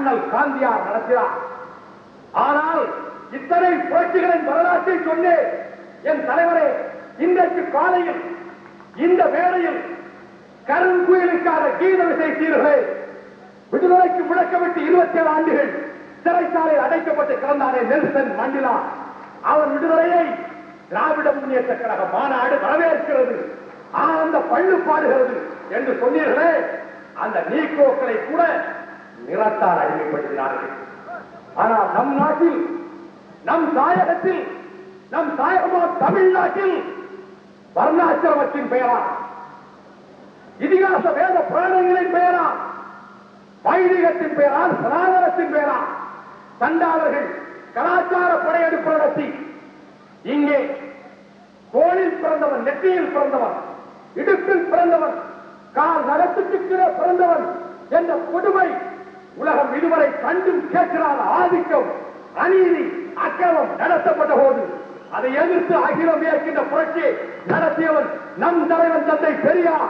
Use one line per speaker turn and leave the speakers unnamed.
அண்ணல் காந்தியார் நடத்தினார். ஆனால் இத்தனை புரட்சிகளின் வரலாற்றை சொன்னேன் என் தலைவரே இன்றைக்கு காலையில் இந்த மேடையில் கருங்குயிலுக்கான கீத விசைத்தீர்களே விடுதலைக்கு முழக்கமிட்டு இருபத்தி ஏழு ஆண்டுகள் சிறைச்சாலையில் அடைக்கப்பட்டு கிடந்தாரே நெல்சன் மண்டிலா. அவர் விடுதலையை திராவிட முன்னேற்ற கழக மாநாடு வரவேற்கிறது. ஆனந்த பள்ளு பாடுகிறது என்று சொன்னீர்களே அந்த நீக்கோக்களை கூட நிறத்தால் அடிமைப்படுத்தினார்கள். ஆனால் நம் நாட்டில் நம் தாயகத்தில் நம் தாயகமா தமிழ்நாட்டில் வர்ணாசிரமத்தின் பெயரா இதிகாச வேத புராணங்களின் பெயரா வைதிகத்தின் பெயரால் சனாதனத்தின் பெயரா தண்டாளர்கள் கலாச்சார படையெடுப்பு நடத்தி இங்கே தோளில் பிறந்தவன் நெற்றியில் பிறந்தவன் இடுப்பில் பிறந்தவன் கால் நகத்துக்கு பிறந்தவன் என்ற கொடுமை உலகம் இதுவரை கண்டும் கேட்கிறார் ஆதிக்கம் அநீதி அக்கிரமம் நடத்தப்பட்ட போது அதை எதிர்த்து அகிலம் இயக்கின்ற புரட்சி நடத்தியவன் நம் தலைவன் தந்தை பெரியார்.